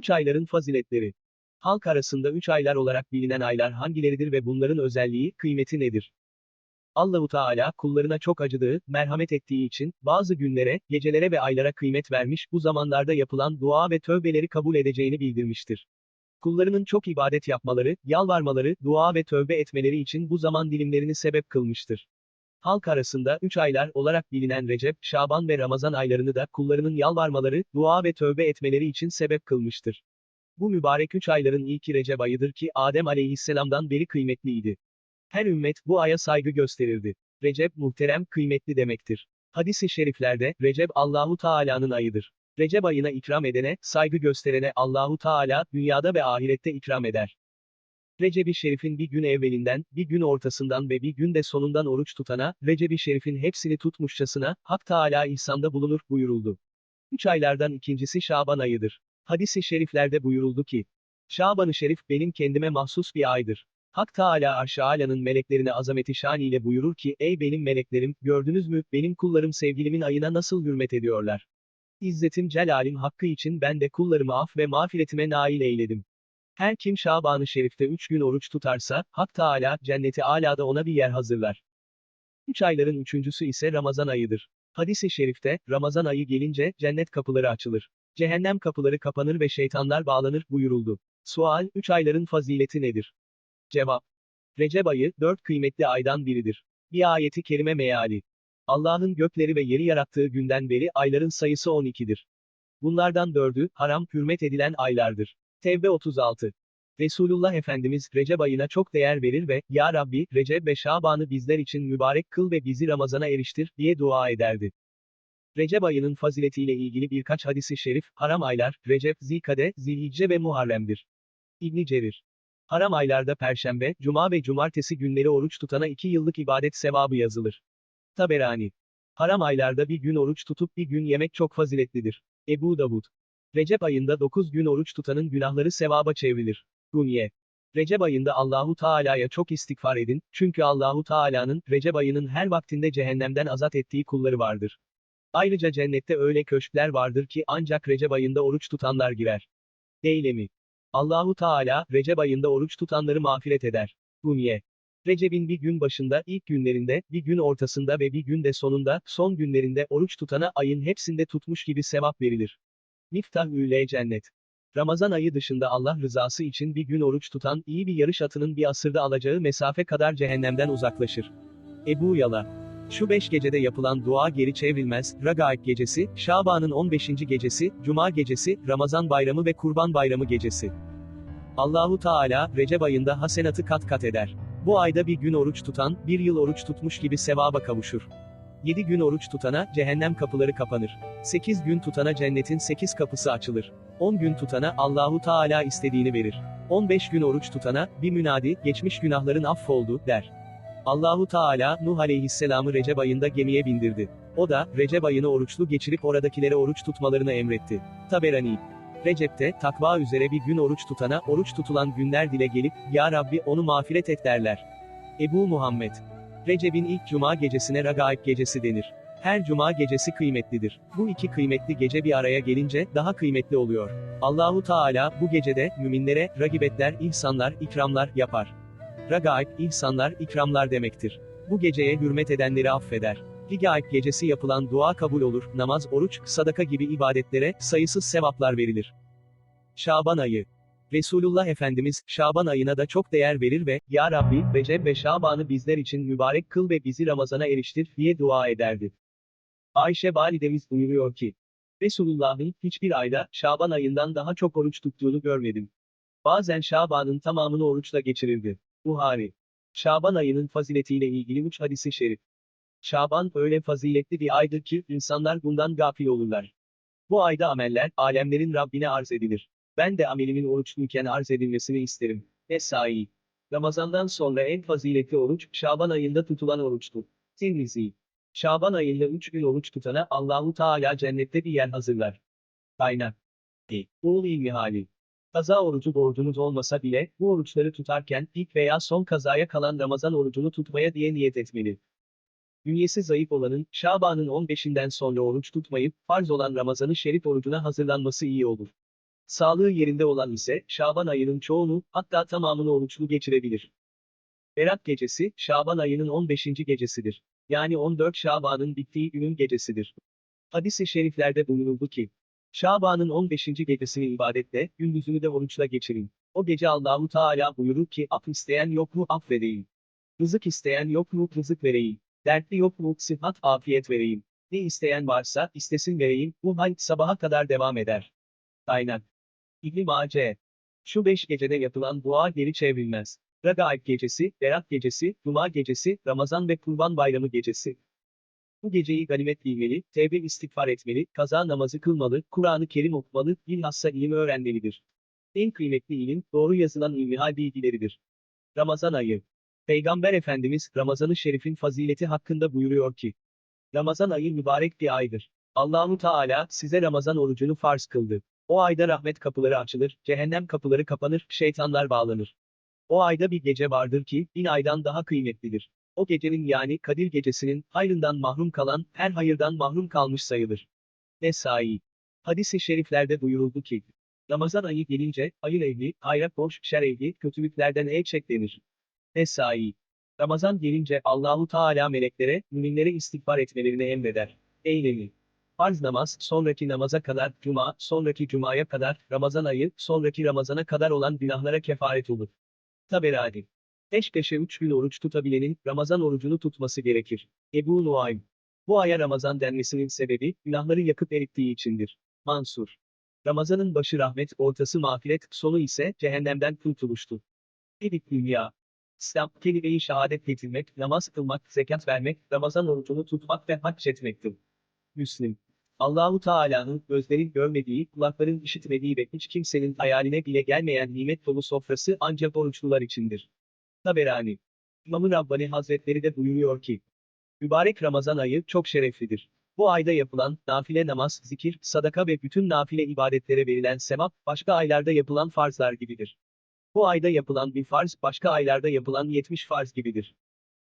Üç ayların faziletleri. Halk arasında üç aylar olarak bilinen aylar hangileridir ve bunların özelliği, kıymeti nedir? Allahu Teala kullarına çok acıdığı, merhamet ettiği için bazı günlere, gecelere ve aylara kıymet vermiş, bu zamanlarda yapılan dua ve tövbeleri kabul edeceğini bildirmiştir. Kullarının çok ibadet yapmaları, yalvarmaları, dua ve tövbe etmeleri için bu zaman dilimlerini sebep kılmıştır. Halk arasında üç aylar olarak bilinen Recep, Şaban ve Ramazan aylarını da kullarının yalvarmaları, dua ve tövbe etmeleri için sebep kılmıştır. Bu mübarek üç ayların ilki Recep ayıdır ki Adem aleyhisselamdan beri kıymetliydi. Her ümmet bu aya saygı gösterirdi. Recep muhterem, kıymetli demektir. Hadis-i şeriflerde Recep Allahu Teala'nın ayıdır. Recep ayına ikram edene, saygı gösterene Allahu Teala dünyada ve ahirette ikram eder. Recep-i Şerif'in bir gün evvelinden, bir gün ortasından ve bir gün de sonundan oruç tutana, Recep-i Şerif'in hepsini tutmuşçasına, Hak Teala ihsanda bulunur buyuruldu. Üç aylardan ikincisi Şaban ayıdır. Hadis-i şeriflerde buyuruldu ki, Şaban-ı Şerif benim kendime mahsus bir aydır. Hak Teala arş-ı alanın meleklerine azameti şan ile buyurur ki, ey benim meleklerim, gördünüz mü, benim kullarım sevgilimin ayına nasıl hürmet ediyorlar. İzzetim celalim hakkı için ben de kullarımı af ve mağfiretime nail eyledim. Her kim Şaban-ı Şerif'te üç gün oruç tutarsa, Hak Teala, cenneti alada ona bir yer hazırlar. Üç ayların üçüncüsü ise Ramazan ayıdır. Hadis-i şerifte, Ramazan ayı gelince, cennet kapıları açılır. Cehennem kapıları kapanır ve şeytanlar bağlanır, buyuruldu. Sual, üç ayların fazileti nedir? Cevap. Recep ayı, dört kıymetli aydan biridir. Bir ayeti kerime meali. Allah'ın gökleri ve yeri yarattığı günden beri ayların sayısı 12'dir. Bunlardan dördü, haram, hürmet edilen aylardır. Tevbe 36. Resulullah Efendimiz, Recep ayına çok değer verir ve, Ya Rabbi, Recep ve Şaban'ı bizler için mübarek kıl ve bizi Ramazan'a eriştir, diye dua ederdi. Recep ayının faziletiyle ilgili birkaç hadisi şerif, haram aylar, Recep, Zilkade, Zilhicce ve Muharrem'dir. İbni Cerir. Haram aylarda Perşembe, Cuma ve Cumartesi günleri oruç tutana iki yıllık ibadet sevabı yazılır. Taberani. Haram aylarda bir gün oruç tutup bir gün yemek çok faziletlidir. Ebu Davud. Recep ayında 9 gün oruç tutanın günahları sevaba çevrilir. Gunye. Recep ayında Allahu Teala'ya çok istiğfar edin, çünkü Allahu Teala'nın, Recep ayının her vaktinde cehennemden azat ettiği kulları vardır. Ayrıca cennette öyle köşkler vardır ki ancak Recep ayında oruç tutanlar girer. Eylemi. Allahu Teala, Recep ayında oruç tutanları mağfiret eder. Gunye. Recep'in bir gün başında, ilk günlerinde, bir gün ortasında ve bir gün de sonunda, son günlerinde oruç tutana ayın hepsinde tutmuş gibi sevap verilir. Miftah Üle Cennet. Ramazan ayı dışında Allah rızası için bir gün oruç tutan, iyi bir yarış atının bir asırda alacağı mesafe kadar cehennemden uzaklaşır. Ebu Yala. Şu beş gecede yapılan dua geri çevrilmez, Ragaib gecesi, Şaban'ın 15. gecesi, Cuma gecesi, Ramazan bayramı ve Kurban bayramı gecesi. Allahu Teala, Recep ayında hasenatı kat kat eder. Bu ayda bir gün oruç tutan, bir yıl oruç tutmuş gibi sevaba kavuşur. 7 gün oruç tutana, cehennem kapıları kapanır. 8 gün tutana cennetin 8 kapısı açılır. 10 gün tutana, Allahu Teala istediğini verir. 15 gün oruç tutana, bir münadi, geçmiş günahların affoldu, der. Allahu Teala, Nuh aleyhisselamı Recep ayında gemiye bindirdi. O da, Recep ayını oruçlu geçirip oradakilere oruç tutmalarını emretti. Taberani. Recep'te, takva üzere bir gün oruç tutana, oruç tutulan günler dile gelip, Ya Rabbi onu mağfiret et derler. Ebu Muhammed. Recep'in ilk cuma gecesine Ragaib gecesi denir. Her cuma gecesi kıymetlidir. Bu iki kıymetli gece bir araya gelince, daha kıymetli oluyor. Allahu Teala, bu gecede, müminlere, ragibetler, ihsanlar, ikramlar, yapar. Ragaib, ihsanlar, ikramlar demektir. Bu geceye hürmet edenleri affeder. Rigaib gecesi yapılan dua kabul olur, namaz, oruç, sadaka gibi ibadetlere, sayısız sevaplar verilir. Şaban ayı. Resulullah Efendimiz, Şaban ayına da çok değer verir ve, Ya Rabbi, Recep ve Şaban'ı bizler için mübarek kıl ve bizi Ramazan'a eriştir, diye dua ederdi. Ayşe validemiz buyuruyor ki, Resulullah'ın, hiçbir ayda, Şaban ayından daha çok oruç tuttuğunu görmedim. Bazen Şaban'ın tamamını oruçla geçirirdi. Buhari. Şaban ayının faziletiyle ilgili üç hadisi şerif. Şaban öyle faziletli bir aydır ki, insanlar bundan gafil olurlar. Bu ayda ameller, alemlerin Rabbine arz edilir. Ben de amelimin oruçluyken arz edilmesini isterim. Esai. Ramazandan sonra en faziletli oruç, Şaban ayında tutulan oruçtur. Tirmizi. Şaban ayında üç gün oruç tutana Allahu Teala cennette bir yer hazırlar. Kaynak. E. Oğul ilmi hali. Kaza orucu borcunuz olmasa bile, bu oruçları tutarken, ilk veya son kazaya kalan Ramazan orucunu tutmaya diye niyet etmeli. Bünyesi zayıf olanın, Şaban'ın 15'inden sonra oruç tutmayıp, farz olan Ramazan'ı şerif orucuna hazırlanması iyi olur. Sağlığı yerinde olan ise Şaban ayının çoğunu, hatta tamamını oruçlu geçirebilir. Berat gecesi, Şaban ayının 15. gecesidir. Yani 14 Şaban'ın bittiği günün gecesidir. Hadis-i şeriflerde buyuruldu ki, Şaban'ın 15. gecesini ibadetle, gündüzünü de oruçla geçirin. O gece Allahu Teala buyurur ki, af isteyen yok mu affedeyim. Rızık isteyen yok mu rızık vereyim. Dertli yok mu sıhhat afiyet vereyim. Ne isteyen varsa istesin vereyim. Bu hal sabaha kadar devam eder. Aynen. İbn Mace. Şu beş gecede yapılan dua geri çevrilmez. Ragaib gecesi, Berat gecesi, Cuma gecesi, Ramazan ve Kurban Bayramı gecesi. Bu geceyi ganimet bilmeli, tevbe istiğfar etmeli, kaza namazı kılmalı, Kur'an-ı Kerim okumalı, bilhassa ilim öğrenmelidir. En kıymetli ilim, doğru yazılan ilmihal bilgileridir. Ramazan ayı. Peygamber Efendimiz, Ramazan-ı Şerif'in fazileti hakkında buyuruyor ki, Ramazan ayı mübarek bir aydır. Allahu Teala size Ramazan orucunu farz kıldı. O ayda rahmet kapıları açılır, cehennem kapıları kapanır, şeytanlar bağlanır. O ayda bir gece vardır ki, bin aydan daha kıymetlidir. O gecenin yani Kadir gecesinin, hayrından mahrum kalan, her hayırdan mahrum kalmış sayılır. Nesai. Hadis-i şeriflerde buyuruldu ki, Ramazan ayı gelince, hayır ehli, hayra koş, şer ehli, kötülüklerden el çek denir. Nesai. Ramazan gelince Allahu Teala meleklere, müminlere istiğfar etmelerini emreder. Eylemi. Farz namaz, sonraki namaza kadar, cuma, sonraki cumaya kadar, Ramazan ayı, sonraki Ramazana kadar olan günahlara kefaret olur. Taberani. Peş peşe üç gün oruç tutabilenin, Ramazan orucunu tutması gerekir. Ebu Nuaym. Bu aya Ramazan denmesinin sebebi, günahları yakıp erittiği içindir. Mansur. Ramazanın başı rahmet, ortası mağfiret, sonu ise cehennemden kurtuluştu. Edik Dünya. İslam, kelime-i şehadet getirmek, namaz kılmak, zekat vermek, Ramazan orucunu tutmak ve hac etmektir. Müslim. Allahu Teala'nın gözlerin görmediği, kulakların işitmediği ve hiç kimsenin hayaline bile gelmeyen nimet dolu sofrası ancak oruçlular içindir. Taberani. İmam-ı Rabbani Hazretleri de buyuruyor ki, Mübarek Ramazan ayı çok şereflidir. Bu ayda yapılan, nafile namaz, zikir, sadaka ve bütün nafile ibadetlere verilen sevap, başka aylarda yapılan farzlar gibidir. Bu ayda yapılan bir farz, başka aylarda yapılan 70 farz gibidir.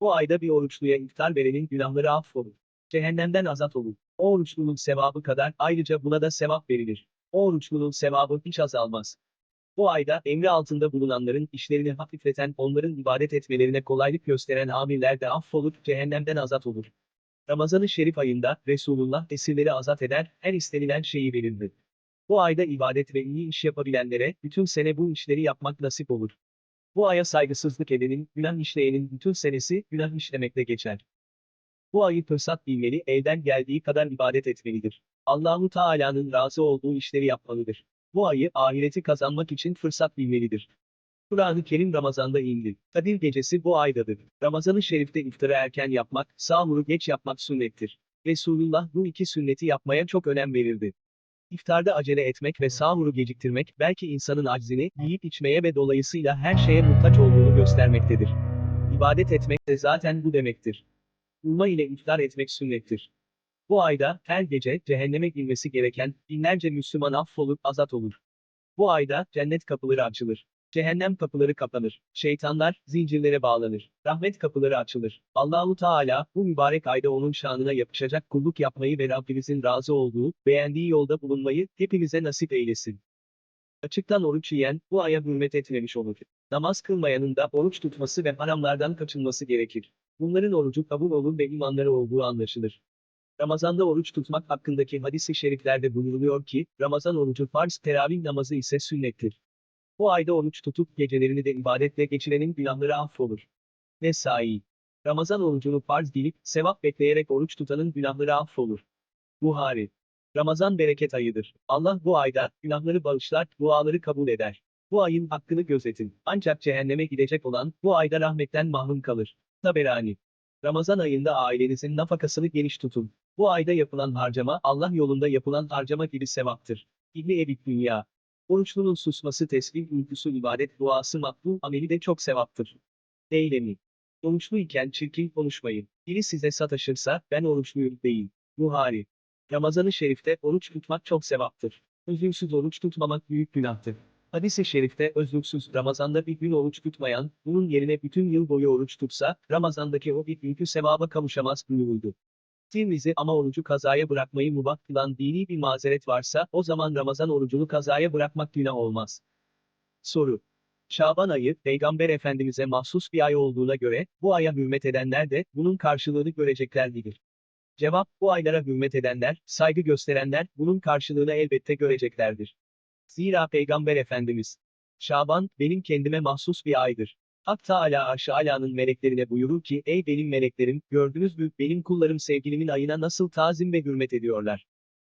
Bu ayda bir oruçluya iftar verenin günahları affolur. Cehennemden azat olur. O oruçlunun sevabı kadar, ayrıca buna da sevap verilir. O oruçlunun sevabı hiç azalmaz. Bu ayda, emri altında bulunanların işlerini hafifleten, onların ibadet etmelerine kolaylık gösteren amirler de affolur, cehennemden azat olur. Ramazan-ı Şerif ayında, Resulullah esirleri azat eder, her istenilen şeyi verirdi. Bu ayda ibadet ve iyi iş yapabilenlere, bütün sene bu işleri yapmak nasip olur. Bu aya saygısızlık edenin, günah işleyenin bütün senesi, günah işlemekle geçer. Bu ayı fırsat bilmeli, elden geldiği kadar ibadet etmelidir. Allahu Teala'nın razı olduğu işleri yapmalıdır. Bu ayı, ahireti kazanmak için fırsat bilmelidir. Kur'an-ı Kerim Ramazan'da indi. Kadir gecesi bu aydadır. Ramazan-ı Şerif'te iftarı erken yapmak, sahuru geç yapmak sünnettir. Resulullah bu iki sünneti yapmaya çok önem verirdi. İftarda acele etmek ve sahuru geciktirmek, belki insanın aczini, yiyip içmeye ve dolayısıyla her şeye muhtaç olduğunu göstermektedir. İbadet etmek de zaten bu demektir. Umma ile iftar etmek sünnettir. Bu ayda, her gece, cehenneme girmesi gereken, binlerce Müslüman affolup azat olur. Bu ayda, cennet kapıları açılır. Cehennem kapıları kapanır. Şeytanlar, zincirlere bağlanır. Rahmet kapıları açılır. Allahu Teala, bu mübarek ayda onun şanına yapışacak kulluk yapmayı ve Rabbimizin razı olduğu, beğendiği yolda bulunmayı, hepimize nasip eylesin. Açıktan oruç yiyen, bu aya hürmet etmemiş olur. Namaz kılmayanın da oruç tutması ve haramlardan kaçınması gerekir. Bunların orucu kabul olur ve imanları olduğu anlaşılır. Ramazanda oruç tutmak hakkındaki hadis-i şeriflerde buyuruluyor ki, Ramazan orucu farz, teravih namazı ise sünnettir. Bu ayda oruç tutup gecelerini de ibadetle geçirenin günahları affolur. Nesai. Ramazan orucunu farz bilip, sevap bekleyerek oruç tutanın günahları affolur. Buhari. Ramazan bereket ayıdır. Allah bu ayda, günahları bağışlar, duaları kabul eder. Bu ayın hakkını gözetin. Ancak cehenneme gidecek olan, bu ayda rahmetten mahrum kalır. Taberani. Ramazan ayında ailenizin nafakasını geniş tutun. Bu ayda yapılan harcama, Allah yolunda yapılan harcama gibi sevaptır. İbni Ebik Dünya. Oruçlunun susması tesbih, uykusu ibadet, duası makbul, ameli de çok sevaptır. Eylemi. Oruçlu iken çirkin konuşmayın. Biri size sataşırsa, ben oruçluyum deyin. Buhari. Ramazan-ı Şerif'te oruç tutmak çok sevaptır. Özürsüz oruç tutmamak büyük günahtır. Hadis-i şerifte özlüksüz Ramazan'da bir gün oruç tutmayan, bunun yerine bütün yıl boyu oruç tutsa, Ramazan'daki o bir günkü sevaba kavuşamaz buyuruldu. Tirmizi ama orucu kazaya bırakmayı mubah kılan dini bir mazeret varsa, o zaman Ramazan orucunu kazaya bırakmak günah olmaz. Soru. Şaban ayı, Peygamber Efendimiz'e mahsus bir ay olduğuna göre, bu aya hürmet edenler de, bunun karşılığını görecekler midir? Cevap, bu aylara hürmet edenler, saygı gösterenler, bunun karşılığını elbette göreceklerdir. Zira Peygamber Efendimiz, Şaban, benim kendime mahsus bir aydır. Hak Teala arş alanın meleklerine buyurur ki, ey benim meleklerim, gördünüz mü, benim kullarım sevgilimin ayına nasıl tazim ve hürmet ediyorlar.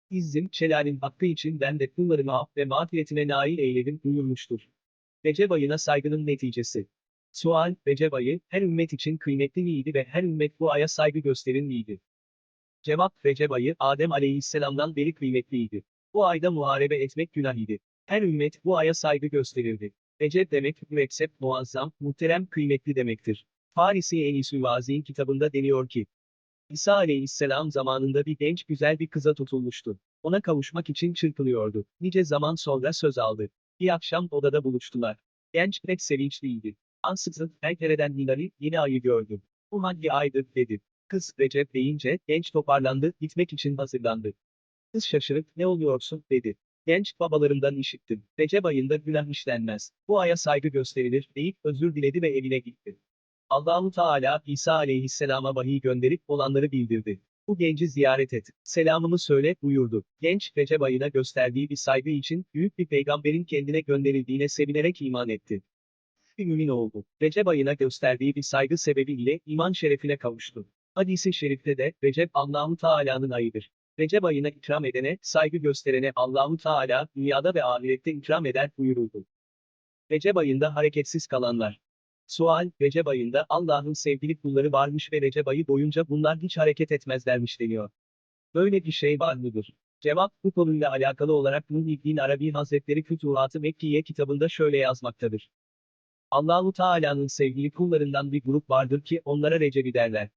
İzzim, Şelal'in hakkı için ben de kullarımı af ve mağfiretine nail eyledim buyurmuştur. Recep ayına saygının neticesi. Sual, Recep ayı, her ümmet için kıymetli miydi ve her ümmet bu aya saygı gösterin miydi? Cevap, Recep ayı, Adem aleyhisselamdan beri kıymetliydi. Bu ayda muharebe etmek günah idi. Her ümmet bu aya saygı gösterirdi. Recep demek, müreksep, muazzam, muhterem, kıymetli demektir. Farisi Enis-ü Vazi'nin kitabında deniyor ki, İsa aleyhisselam zamanında bir genç güzel bir kıza tutulmuştu. Ona kavuşmak için çırpınıyordu. Nice zaman sonra söz aldı. Bir akşam odada buluştular. Genç pek sevinçliydi. Ansızın, pencereden Hilali, yeni ayı gördüm. Bu hangi aydır, dedi. Kız, Recep deyince, genç toparlandı, gitmek için hazırlandı. Kız şaşırıp, ne oluyorsun, dedi. Genç, babalarımdan işittim. Recep ayında günah işlenmez. Bu aya saygı gösterilir, deyip, özür diledi ve evine gitti. Allahu Teala, İsa aleyhisselama vahiy gönderip, olanları bildirdi. Bu genci ziyaret et. Selamımı söyle, buyurdu. Genç, Recep ayına gösterdiği bir saygı için, büyük bir peygamberin kendine gönderildiğine sevinerek iman etti. Bir mümin oldu. Recep ayına gösterdiği bir saygı sebebiyle, iman şerefine kavuştu. Hadis-i şerifte de, Recep Allahu Teala'nın ayıdır. Recep ayına ikram edene, saygı gösterene Allahu Teala, dünyada ve ahirette ikram eder buyuruldu. Recep ayında hareketsiz kalanlar. Sual, Recep ayında Allah'ın sevgili kulları varmış ve Recep ayı boyunca bunlar hiç hareket etmezlermiş deniyor. Böyle bir şey var mıdır? Cevap, bu konuyla alakalı olarak Muhyiddin Arabi Hazretleri Fütuhat-ı Mekkiye kitabında şöyle yazmaktadır. Allahu Teala'nın sevgili kullarından bir grup vardır ki onlara Recebi derler.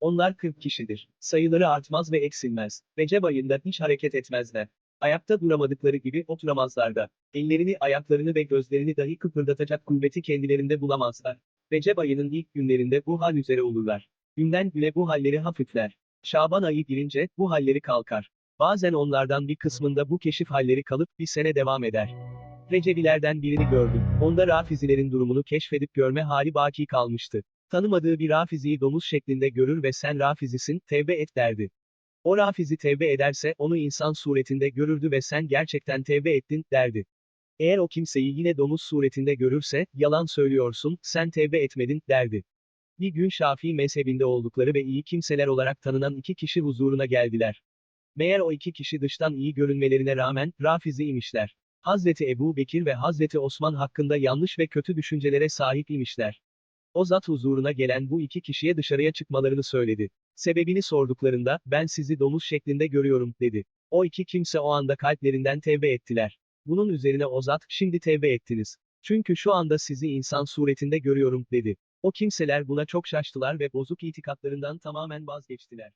Onlar 40 kişidir. Sayıları artmaz ve eksilmez. Recep ayında hiç hareket etmezler. Ayakta duramadıkları gibi oturamazlar da. Ellerini, ayaklarını ve gözlerini dahi kıpırdatacak kuvveti kendilerinde bulamazlar. Recep ayının ilk günlerinde bu hal üzere olurlar. Günden güne bu halleri hafifler. Şaban ayı girince bu halleri kalkar. Bazen onlardan bir kısmında bu keşif halleri kalıp bir sene devam eder. Recebilerden birini gördüm. Onda Rafizilerin durumunu keşfedip görme hali baki kalmıştı. Tanımadığı bir Rafizi'yi domuz şeklinde görür ve sen Rafizisin, tevbe et derdi. O Rafizi tevbe ederse onu insan suretinde görürdü ve sen gerçekten tevbe ettin, derdi. Eğer o kimseyi yine domuz suretinde görürse, yalan söylüyorsun, sen tevbe etmedin, derdi. Bir gün Şafii mezhebinde oldukları ve iyi kimseler olarak tanınan iki kişi huzuruna geldiler. Meğer o iki kişi dıştan iyi görünmelerine rağmen, Rafizi imişler. Hazreti Ebu Bekir ve Hazreti Osman hakkında yanlış ve kötü düşüncelere sahip imişler. O zat huzuruna gelen bu iki kişiye dışarıya çıkmalarını söyledi. Sebebini sorduklarında, ben sizi domuz şeklinde görüyorum, dedi. O iki kimse o anda kalplerinden tevbe ettiler. Bunun üzerine o zat, şimdi tevbe ettiniz. Çünkü şu anda sizi insan suretinde görüyorum, dedi. O kimseler buna çok şaştılar ve bozuk itikatlarından tamamen vazgeçtiler.